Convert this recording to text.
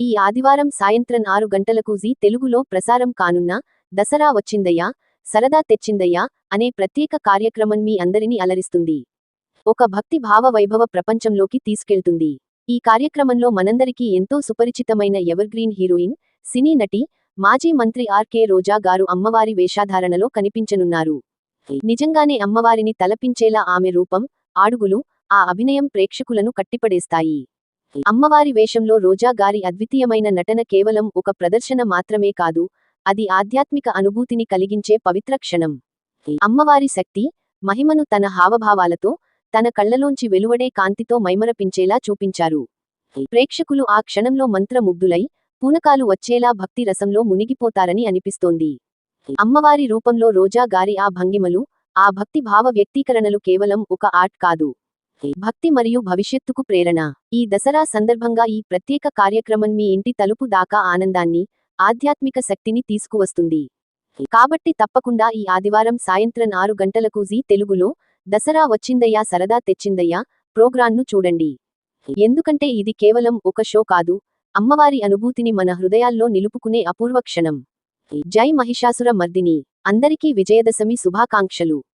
ఈ ఆదివారం సాయంత్రం ఆరు గంటలకు జీ తెలుగులో ప్రసారం కానున్న దసరా వచ్చిందయ్యా సరదా తెచ్చిందయ్యా అనే ప్రత్యేక కార్యక్రమం మీ అందరినీ అలరిస్తుంది. ఒక భక్తి భావ వైభవ ప్రపంచంలోకి తీసుకెళ్తుంది. ఈ కార్యక్రమంలో మనందరికీ ఎంతో సుపరిచితమైన ఎవర్గ్రీన్ హీరోయిన్ సినీ నటి మాజీ మంత్రి ఆర్కే రోజా గారు అమ్మవారి వేషాధారణలో కనిపించనున్నారు. నిజంగానే అమ్మవారిని తలపించేలా ఆమె రూపం ఆడుగులు ఆ అభినయం ప్రేక్షకులను కట్టిపడేస్తాయి. అమ్మవారి వేషంలో రోజా గారి అద్వితీయమైన నటన కేవలం ఒక ప్రదర్శన మాత్రమే కాదు అది ఆధ్యాత్మిక అనుభూతిని కలిగించే పవిత్ర క్షణం. అమ్మవారి శక్తి మహిమను తన హావభావాలతో తన కళ్ళలోంచి వెలువడే కాంతితో మైమరపించేలా చూపించారు. ప్రేక్షకులు ఆ క్షణంలో మంత్రముగ్ధులై పూనకాలు వచ్చేలా భక్తి రసంలో మునిగిపోతారని అనిపిస్తోంది. అమ్మవారి రూపంలో రోజా గారి ఆ భంగిమలు ఆ భక్తి భావ వ్యక్తీకరణలు కేవలం ఒక ఆర్ట్ కాదు. భక్తి మరియు భవిష్యత్తుకు ప్రేరణ. ఈ దసరా సందర్భంగా ఈ ప్రత్యేక కార్యక్రమం మీ ఇంటి తలుపు దాకా ఆనందాన్ని ఆధ్యాత్మిక శక్తిని తీసుకువస్తుంది. కాబట్టి తప్పకుండా ఈ ఆదివారం సాయంత్రం ఆరు గంటలకు జీ తెలుగులో దసరా వచ్చిందయ్యా సరదా తెచ్చిందయ్యా ప్రోగ్రాంను చూడండి. ఎందుకంటే ఇది కేవలం ఒక షో కాదు అమ్మవారి అనుభూతిని మన హృదయాల్లో నిలుపుకునే అపూర్వ క్షణం. జై మహిషాసుర మర్దిని. అందరికీ విజయదశమి శుభాకాంక్షలు.